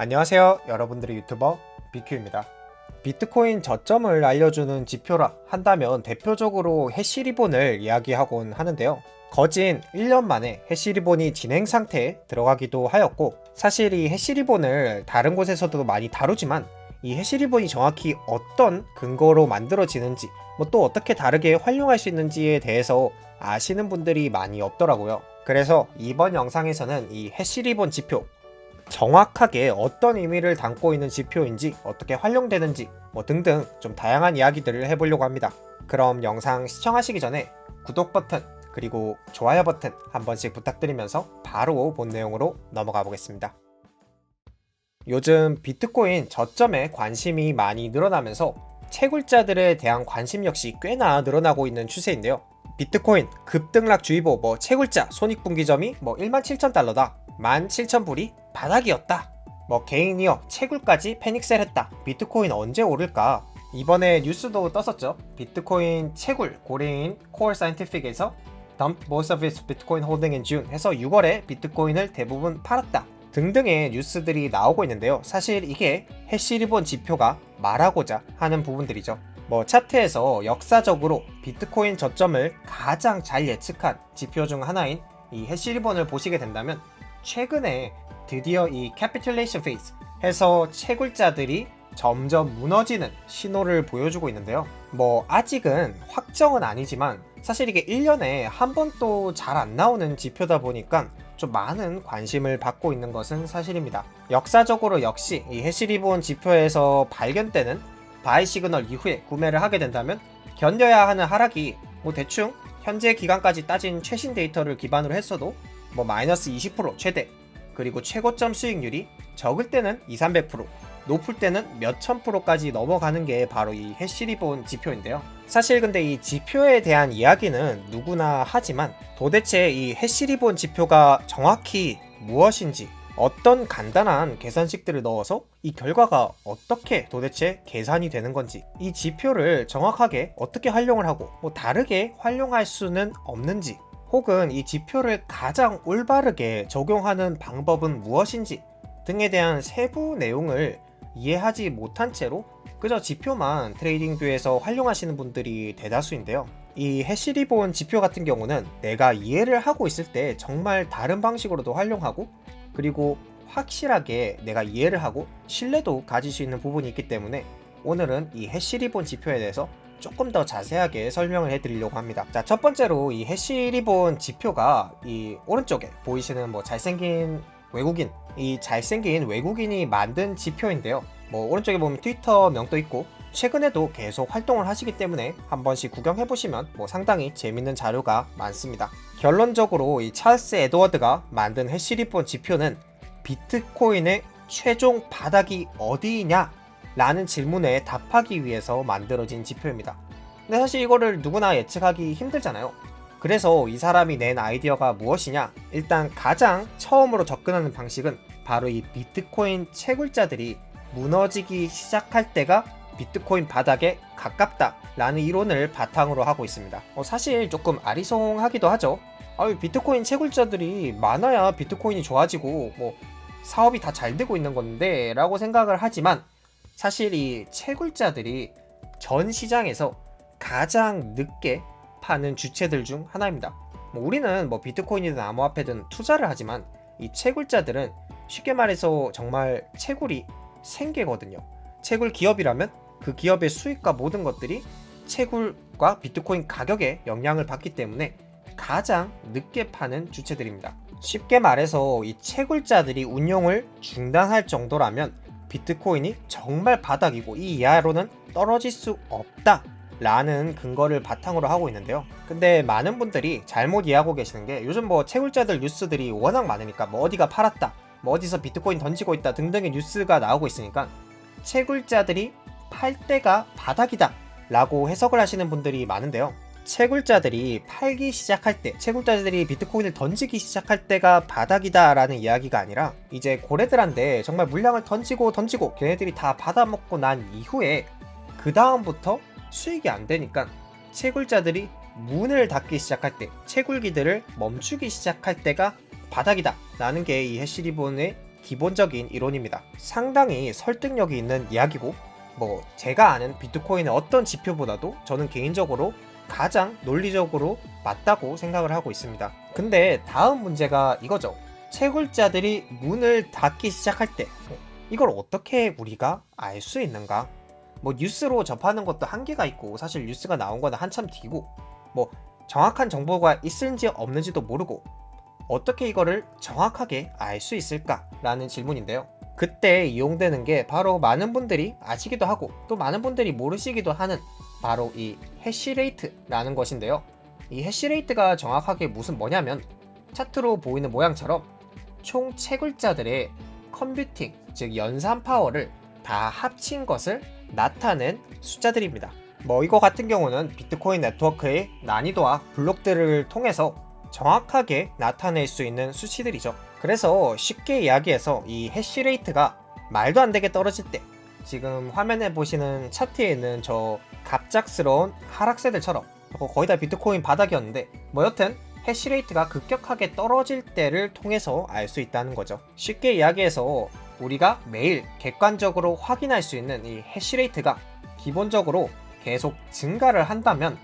안녕하세요. 여러분들의 유튜버 비큐입니다. 비트코인 저점을 알려주는 지표라 한다면 대표적으로 해시리본을 이야기하곤 하는데요. 거진 1년 만에 해시리본이 진행 상태에 들어가기도 하였고 사실 이 해시리본을 다른 곳에서도 많이 다루지만 이 해시리본이 정확히 어떤 근거로 만들어지는지 뭐 또 어떻게 다르게 활용할 수 있는지에 대해서 아시는 분들이 많이 없더라고요. 그래서 이번 영상에서는 이 해시리본 지표 정확하게 어떤 의미를 담고 있는 지표인지 어떻게 활용되는지 뭐 등등 좀 다양한 이야기들을 해보려고 합니다. 그럼 영상 시청하시기 전에 구독 버튼 그리고 좋아요 버튼 한 번씩 부탁드리면서 바로 본 내용으로 넘어가 보겠습니다. 요즘 비트코인 저점에 관심이 많이 늘어나면서 채굴자들에 대한 관심 역시 꽤나 늘어나고 있는 추세인데요. 비트코인 급등락 주의보 뭐 채굴자 손익분기점이 뭐 17,000달러다. 17,000불이 바닥이었다. 뭐 개인이어 채굴까지 패닉셀 했다. 비트코인 언제 오를까? 이번에 뉴스도 떴었죠. 비트코인 채굴 고래인 코어 사이언티픽에서 dump most of its Bitcoin holding in June 해서 6월에 비트코인을 대부분 팔았다. 등등의 뉴스들이 나오고 있는데요. 사실 이게 해시 리본 지표가 말하고자 하는 부분들이죠. 뭐 차트에서 역사적으로 비트코인 저점을 가장 잘 예측한 지표 중 하나인 이 해시 리본을 보시게 된다면 최근에 드디어 이 캐피툴레이션 페이스 해서 채굴자들이 점점 무너지는 신호를 보여주고 있는데요. 뭐 아직은 확정은 아니지만 사실 이게 1년에 한 번도 잘안 나오는 지표다 보니까 좀 많은 관심을 받고 있는 것은 사실입니다. 역사적으로 역시 이 해시리본 지표에서 발견되는 바이 시그널 이후에 구매를 하게 된다면 견뎌야 하는 하락이 뭐 대충 현재 기간까지 따진 최신 데이터를 기반으로 했어도 뭐 마이너스 20% 최대 그리고 최고점 수익률이 적을 때는 2, 300% 높을 때는 몇천 프로까지 넘어가는 게 바로 이 해시리본 지표인데요. 사실 근데 이 지표에 대한 이야기는 누구나 하지만 도대체 이 해시리본 지표가 정확히 무엇인지 어떤 간단한 계산식들을 넣어서 이 결과가 어떻게 도대체 계산이 되는 건지 이 지표를 정확하게 어떻게 활용을 하고 뭐 다르게 활용할 수는 없는지 혹은 이 지표를 가장 올바르게 적용하는 방법은 무엇인지 등에 대한 세부 내용을 이해하지 못한 채로 그저 지표만 트레이딩뷰에서 활용하시는 분들이 대다수인데요. 이 해시리본 지표 같은 경우는 내가 이해를 하고 있을 때 정말 다른 방식으로도 활용하고 그리고 확실하게 내가 이해를 하고 신뢰도 가질 수 있는 부분이 있기 때문에 오늘은 이 해시리본 지표에 대해서 조금 더 자세하게 설명을 해드리려고 합니다. 자, 첫 번째로 이 해시 리본 지표가 이 오른쪽에 보이시는 뭐 잘생긴 외국인, 이 잘생긴 외국인이 만든 지표인데요. 뭐 오른쪽에 보면 트위터 명도 있고 최근에도 계속 활동을 하시기 때문에 한 번씩 구경해 보시면 뭐 상당히 재밌는 자료가 많습니다. 결론적으로 이 찰스 에드워드가 만든 해시리본 지표는 비트코인의 최종 바닥이 어디냐 라는 질문에 답하기 위해서 만들어진 지표입니다. 근데 사실 이거를 누구나 예측하기 힘들잖아요. 그래서 이 사람이 낸 아이디어가 무엇이냐? 일단 가장 처음으로 접근하는 방식은 바로 이 비트코인 채굴자들이 무너지기 시작할 때가 비트코인 바닥에 가깝다 라는 이론을 바탕으로 하고 있습니다. 어, 사실 조금 아리송하기도 하죠. 아유, 비트코인 채굴자들이 많아야 비트코인이 좋아지고 뭐 사업이 다 잘 되고 있는 건데 라고 생각을 하지만 사실 이 채굴자들이 전 시장에서 가장 늦게 파는 주체들 중 하나입니다. 뭐 우리는 뭐 비트코인이든 암호화폐든 투자를 하지만 이 채굴자들은 쉽게 말해서 정말 채굴이 생계거든요. 채굴 기업이라면 그 기업의 수익과 모든 것들이 채굴과 비트코인 가격에 영향을 받기 때문에 가장 늦게 파는 주체들입니다. 쉽게 말해서 이 채굴자들이 운용을 중단할 정도라면 비트코인이 정말 바닥이고 이 이하로는 떨어질 수 없다. 라는 근거를 바탕으로 하고 있는데요. 근데 많은 분들이 잘못 이해하고 계시는 게 요즘 뭐 채굴자들 뉴스들이 워낙 많으니까 뭐 어디가 팔았다, 뭐 어디서 비트코인 던지고 있다 등등의 뉴스가 나오고 있으니까 채굴자들이 팔 때가 바닥이다 라고 해석을 하시는 분들이 많은데요. 채굴자들이 팔기 시작할 때, 채굴자들이 비트코인을 던지기 시작할 때가 바닥이다라는 이야기가 아니라 이제 고래들한테 정말 물량을 던지고 던지고 걔네들이 다 받아먹고 난 이후에 그 다음부터 수익이 안 되니까 채굴자들이 문을 닫기 시작할 때, 채굴기들을 멈추기 시작할 때가 바닥이다 라는 게 이 해시리본의 기본적인 이론입니다. 상당히 설득력이 있는 이야기고 뭐 제가 아는 비트코인의 어떤 지표보다도 저는 개인적으로 가장 논리적으로 맞다고 생각을 하고 있습니다. 근데 다음 문제가 이거죠. 채굴자들이 문을 닫기 시작할 때 이걸 어떻게 우리가 알 수 있는가? 뭐 뉴스로 접하는 것도 한계가 있고 사실 뉴스가 나온 거는 한참 뒤고 뭐 정확한 정보가 있을지 없는지도 모르고 어떻게 이거를 정확하게 알 수 있을까라는 질문인데요. 그때 이용되는 게 바로 많은 분들이 아시기도 하고 또 많은 분들이 모르시기도 하는 바로 이 해시레이트라는 것인데요. 이 해시레이트가 정확하게 무슨 뭐냐면 차트로 보이는 모양처럼 총 채굴자들의 컴퓨팅, 즉 연산 파워를 다 합친 것을 나타낸 숫자들입니다. 뭐 이거 같은 경우는 비트코인 네트워크의 난이도와 블록들을 통해서 정확하게 나타낼 수 있는 수치들이죠. 그래서 쉽게 이야기해서 이 해시레이트가 말도 안 되게 떨어질 때 지금 화면에 보시는 차트에 있는 저 갑작스러운 하락세들처럼 뭐 거의 다 비트코인 바닥이었는데 뭐 여튼 해시레이트가 급격하게 떨어질 때를 통해서 알 수 있다는 거죠. 쉽게 이야기해서 우리가 매일 객관적으로 확인할 수 있는 이 해시레이트가 기본적으로 계속 증가를 한다면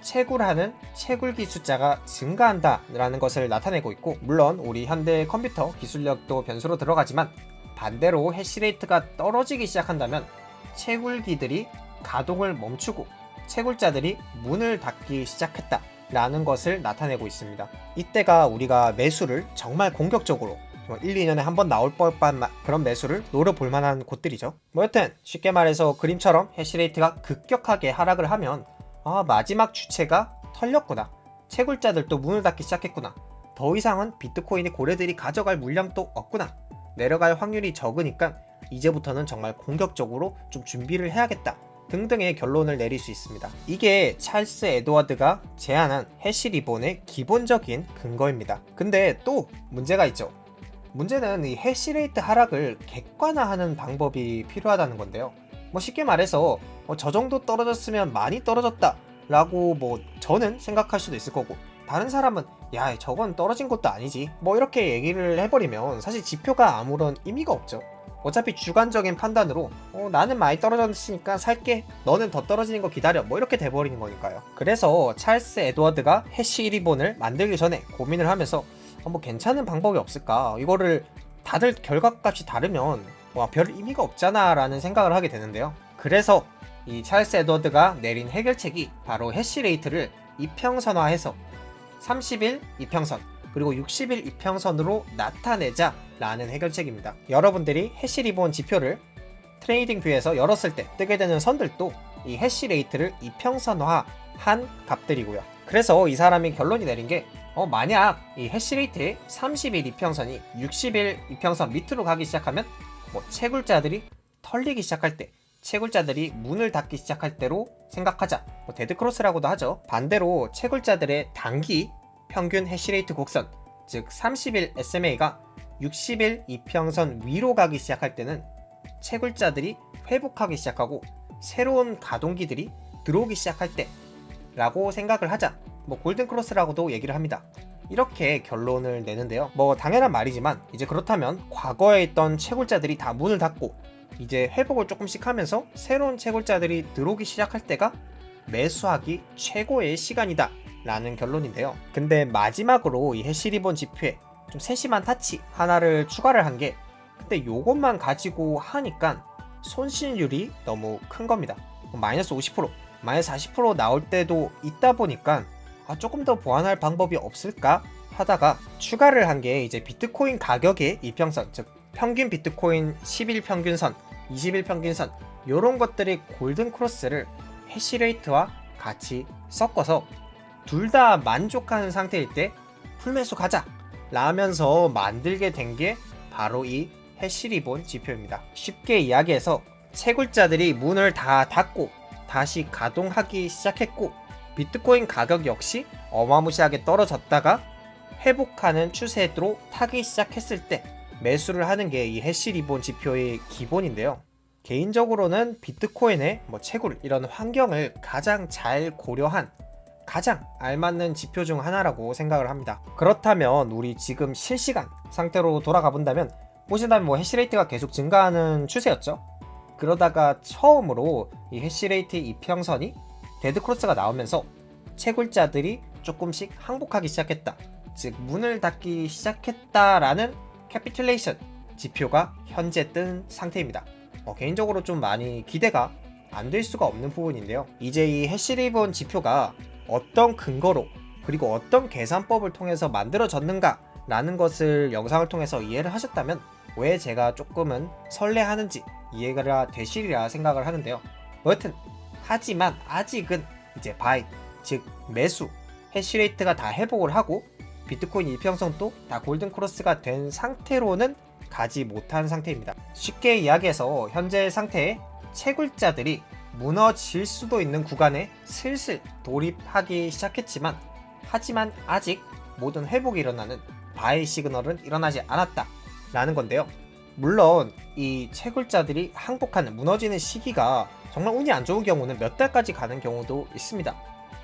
채굴하는 채굴기 숫자가 증가한다라는 것을 나타내고 있고 물론 우리 현대 컴퓨터 기술력도 변수로 들어가지만 반대로 해시레이트가 떨어지기 시작한다면 채굴기들이 가동을 멈추고 채굴자들이 문을 닫기 시작했다 라는 것을 나타내고 있습니다. 이때가 우리가 매수를 정말 공격적으로 1, 2년에 한 번 나올 법한 그런 매수를 노려볼 만한 곳들이죠. 뭐 여튼 쉽게 말해서 그림처럼 해시레이트가 급격하게 하락을 하면 아 마지막 주체가 털렸구나. 채굴자들도 문을 닫기 시작했구나. 더 이상은 비트코인의 고래들이 가져갈 물량도 없구나. 내려갈 확률이 적으니까 이제부터는 정말 공격적으로 좀 준비를 해야겠다. 등등의 결론을 내릴 수 있습니다. 이게 찰스 에드워드가 제안한 해시 리본의 기본적인 근거입니다. 근데 또 문제가 있죠. 문제는 이 해시레이트 하락을 객관화하는 방법이 필요하다는 건데요. 뭐 쉽게 말해서 뭐저 정도 떨어졌으면 많이 떨어졌다 라고 뭐 저는 생각할 수도 있을 거고 다른 사람은 야 저건 떨어진 것도 아니지. 뭐 이렇게 얘기를 해버리면 사실 지표가 아무런 의미가 없죠. 어차피 주관적인 판단으로 어, 나는 많이 떨어졌으니까 살게. 너는 더 떨어지는 거 기다려. 뭐 이렇게 돼버리는 거니까요. 그래서 찰스 에드워드가 해시 리본을 만들기 전에 고민을 하면서 어, 뭐 괜찮은 방법이 없을까? 이거를 다들 결과값이 다르면 와, 별 의미가 없잖아 라는 생각을 하게 되는데요. 그래서 이 찰스 에드워드가 내린 해결책이 바로 해시 레이트를 이평선화해서 30일 이평선 그리고 60일 이평선으로 나타내자 라는 해결책입니다. 여러분들이 해시 리본 지표를 트레이딩 뷰에서 열었을 때 뜨게 되는 선들도 이 해시 레이트를 이평선화한 값들이고요. 그래서 이 사람이 결론이 내린 게 어, 만약 이 해시레이트의 30일 이평선이 60일 이평선 밑으로 가기 시작하면 뭐 채굴자들이 털리기 시작할 때 채굴자들이 문을 닫기 시작할 때로 생각하자. 뭐 데드크로스라고도 하죠. 반대로 채굴자들의 단기 평균 해시레이트 곡선, 즉 30일 SMA가 60일 이평선 위로 가기 시작할 때는 채굴자들이 회복하기 시작하고 새로운 가동기들이 들어오기 시작할 때 라고 생각을 하자 뭐 골든 크로스라고도 얘기를 합니다 이렇게 결론을 내는데요 뭐 당연한 말이지만 이제 그렇다면 과거에 있던 채굴자들이 다 문을 닫고 이제 회복을 조금씩 하면서 새로운 채굴자들이 들어오기 시작할 때가 매수하기 최고의 시간이다 라는 결론인데요 근데 마지막으로 이 해시리본 지표에 좀 세심한 타치 하나를 추가를 한 게 근데 요것만 가지고 하니까 손실률이 너무 큰 겁니다. 마이너스 50%, 마이너스 40% 나올 때도 있다 보니까 아, 조금 더 보완할 방법이 없을까 하다가 추가를 한 게 이제 비트코인 가격의 이평선, 즉 평균 비트코인 10일 평균선, 20일 평균선 요런 것들의 골든 크로스를 해시레이트와 같이 섞어서 둘 다 만족하는 상태일 때 풀매수 가자 라면서 만들게 된 게 바로 이 해시리본 지표입니다. 쉽게 이야기해서 채굴자들이 문을 다 닫고 다시 가동하기 시작했고 비트코인 가격 역시 어마무시하게 떨어졌다가 회복하는 추세로 타기 시작했을 때 매수를 하는 게 이 해시 리본 지표의 기본인데요. 개인적으로는 비트코인의 뭐 채굴 이런 환경을 가장 잘 고려한 가장 알맞는 지표 중 하나라고 생각을 합니다. 그렇다면 우리 지금 실시간 상태로 돌아가 본다면 보시다면 뭐 해시레이트가 계속 증가하는 추세였죠. 그러다가 처음으로 이 해시레이트 이평선이 데드크로스가 나오면서 채굴자들이 조금씩 항복하기 시작했다. 즉 문을 닫기 시작했다라는 캐피툴레이션 지표가 현재 뜬 상태입니다. 어, 개인적으로 좀 많이 기대가 안 될 수가 없는 부분인데요. 이제 이 해시리본 지표가 어떤 근거로 그리고 어떤 계산법을 통해서 만들어졌는가 라는 것을 영상을 통해서 이해를 하셨다면 왜 제가 조금은 설레하는지 이해가 되시리라 생각을 하는데요. 여튼 하지만 아직은 이제 바이 즉 매수 해시레이트가 다 회복을 하고 비트코인 이평선도 다 골든 크로스가 된 상태로는 가지 못한 상태입니다. 쉽게 이야기해서 현재 상태에 채굴자들이 무너질 수도 있는 구간에 슬슬 돌입하기 시작했지만 하지만 아직 모든 회복이 일어나는 바이 시그널은 일어나지 않았다 라는 건데요. 물론 이 채굴자들이 항복하는 무너지는 시기가 정말 운이 안 좋은 경우는 몇 달까지 가는 경우도 있습니다.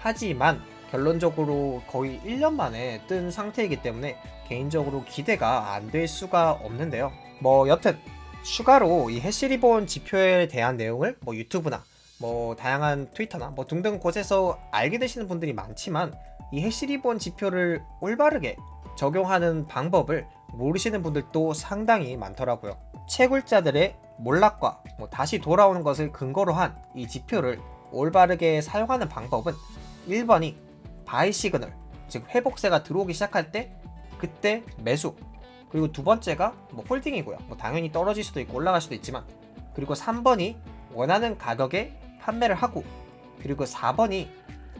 하지만 결론적으로 거의 1년 만에 뜬 상태이기 때문에 개인적으로 기대가 안 될 수가 없는데요. 뭐 여튼 추가로 이 해시리본 지표에 대한 내용을 뭐 유튜브나 뭐 다양한 트위터나 뭐 등등 곳에서 알게 되시는 분들이 많지만 이 해시리본 지표를 올바르게 적용하는 방법을 모르시는 분들도 상당히 많더라고요. 채굴자들의 몰락과 뭐 다시 돌아오는 것을 근거로 한 이 지표를 올바르게 사용하는 방법은 1번이 바이 시그널, 즉 회복세가 들어오기 시작할 때 그때 매수. 그리고 두 번째가 뭐 홀딩이고요. 뭐 당연히 떨어질 수도 있고 올라갈 수도 있지만 그리고 3번이 원하는 가격에 판매를 하고 그리고 4번이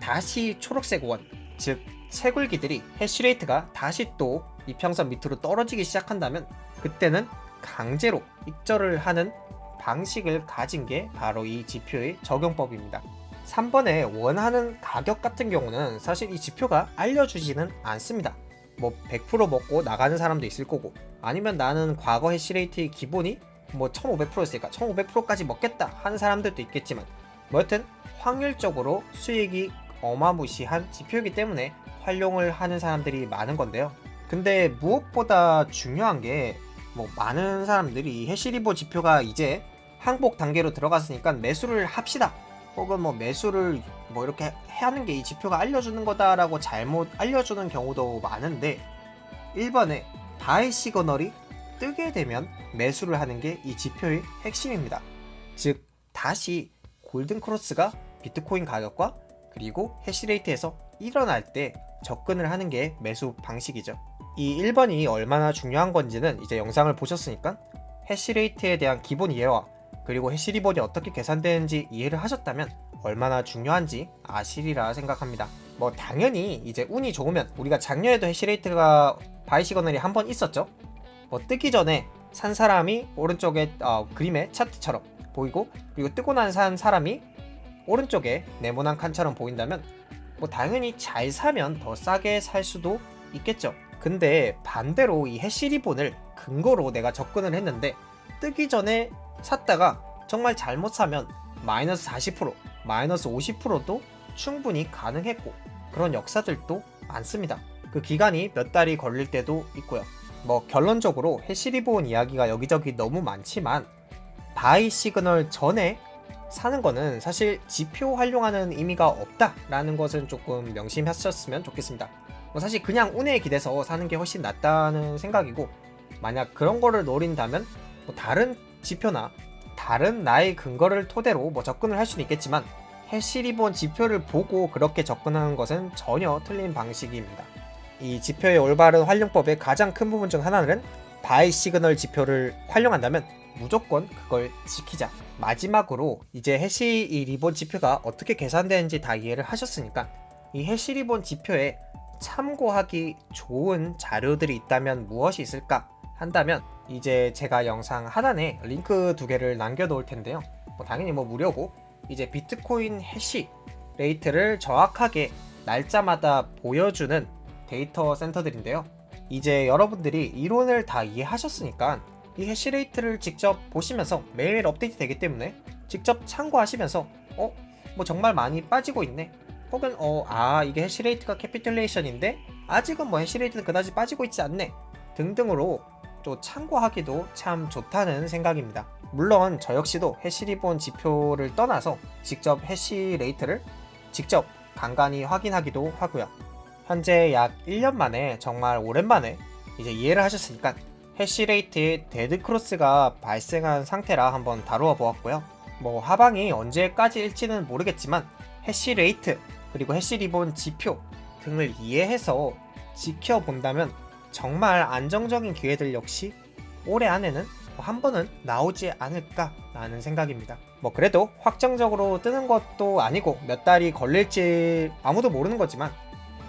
다시 초록색 원, 즉 채굴기들이 해시레이트가 다시 또 이평선 밑으로 떨어지기 시작한다면 그때는 강제로 익절을 하는 방식을 가진 게 바로 이 지표의 적용법입니다. 3번에 원하는 가격 같은 경우는 사실 이 지표가 알려주지는 않습니다. 뭐 100% 먹고 나가는 사람도 있을 거고 아니면 나는 과거 해시레이트의 기본이 뭐 1500%였으니까 1500%까지 먹겠다 하는 사람들도 있겠지만 뭐 여튼 확률적으로 수익이 어마무시한 지표이기 때문에 활용을 하는 사람들이 많은 건데요. 근데 무엇보다 중요한 게 뭐 많은 사람들이 해시리보 지표가 이제 항복 단계로 들어갔으니까 매수를 합시다. 혹은 뭐 매수를 뭐 이렇게 하는 게 이 지표가 알려주는 거다라고 잘못 알려주는 경우도 많은데 1번에 바이 시그널이 뜨게 되면 매수를 하는 게 이 지표의 핵심입니다. 즉 다시 골든 크로스가 비트코인 가격과 그리고 해시레이트에서 일어날 때 접근을 하는 게 매수 방식이죠. 이 1번이 얼마나 중요한 건지는 이제 영상을 보셨으니까 해시레이트에 대한 기본 이해와 그리고 해시리본이 어떻게 계산되는지 이해를 하셨다면 얼마나 중요한지 아시리라 생각합니다. 뭐 당연히 이제 운이 좋으면 우리가 작년에도 해시레이트가 바이 시그널이 한 번 있었죠. 뭐 뜨기 전에 산 사람이 오른쪽에 어, 그림의 차트처럼 보이고 그리고 뜨고 난 산 사람이 오른쪽에 네모난 칸처럼 보인다면 뭐 당연히 잘 사면 더 싸게 살 수도 있겠죠. 근데 반대로 이 해시리본을 근거로 내가 접근을 했는데 뜨기 전에 샀다가 정말 잘못 사면 마이너스 40% 마이너스 50%도 충분히 가능했고 그런 역사들도 많습니다. 그 기간이 몇 달이 걸릴 때도 있고요. 뭐 결론적으로 해시리본 이야기가 여기저기 너무 많지만 바이 시그널 전에 사는 거는 사실 지표 활용하는 의미가 없다라는 것은 조금 명심하셨으면 좋겠습니다. 뭐 사실 그냥 운에 기대서 사는 게 훨씬 낫다는 생각이고 만약 그런 거를 노린다면 뭐 다른 지표나 다른 나의 근거를 토대로 뭐 접근을 할 수는 있겠지만 해시리본 지표를 보고 그렇게 접근하는 것은 전혀 틀린 방식입니다. 이 지표의 올바른 활용법의 가장 큰 부분 중 하나는 바이 시그널 지표를 활용한다면 무조건 그걸 지키자. 마지막으로 이제 해시 이 리본 지표가 어떻게 계산되는지 다 이해를 하셨으니까 이 해시 리본 지표에 참고하기 좋은 자료들이 있다면 무엇이 있을까 한다면 이제 제가 영상 하단에 링크 두 개를 남겨 놓을 텐데요. 뭐 당연히 뭐 무료고 이제 비트코인 해시 레이트를 정확하게 날짜마다 보여주는 데이터 센터들인데요. 이제 여러분들이 이론을 다 이해하셨으니까 이 해시 레이트를 직접 보시면서 매일매일 업데이트 되기 때문에 직접 참고하시면서 어? 뭐 정말 많이 빠지고 있네. 혹은 어, 아, 이게 해시레이트가 캐피툴레이션인데 아직은 뭐 해시레이트는 그다지 빠지고 있지 않네. 등등으로 또 참고하기도 참 좋다는 생각입니다. 물론 저 역시도 해시리본 지표를 떠나서 직접 해시 레이트를 직접 간간히 확인하기도 하고요. 현재 약 1년 만에 정말 오랜만에 이제 이해를 하셨으니까 해시레이트에 데드크로스가 발생한 상태라 한번 다루어 보았고요. 뭐 하방이 언제까지일지는 모르겠지만 해시레이트 그리고 해시 리본 지표 등을 이해해서 지켜본다면 정말 안정적인 기회들 역시 올해 안에는 뭐한 번은 나오지 않을까라는 생각입니다. 뭐 그래도 확정적으로 뜨는 것도 아니고 몇 달이 걸릴지 아무도 모르는 거지만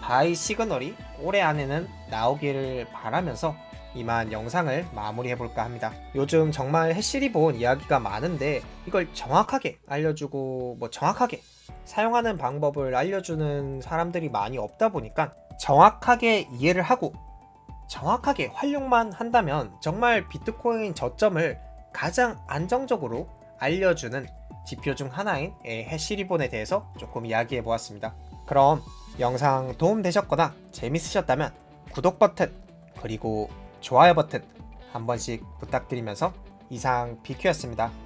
바이 시그널이 올해 안에는 나오기를 바라면서 이만 영상을 마무리해볼까 합니다. 요즘 정말 해시리본 이야기가 많은데 이걸 정확하게 알려주고 뭐 정확하게 사용하는 방법을 알려주는 사람들이 많이 없다 보니까 정확하게 이해를 하고 정확하게 활용만 한다면 정말 비트코인 저점을 가장 안정적으로 알려주는 지표 중 하나인 이 해시리본에 대해서 조금 이야기해 보았습니다. 그럼 영상 도움되셨거나 재밌으셨다면 구독 버튼 그리고 좋아요 버튼 한 번씩 부탁드리면서 이상 비큐였습니다.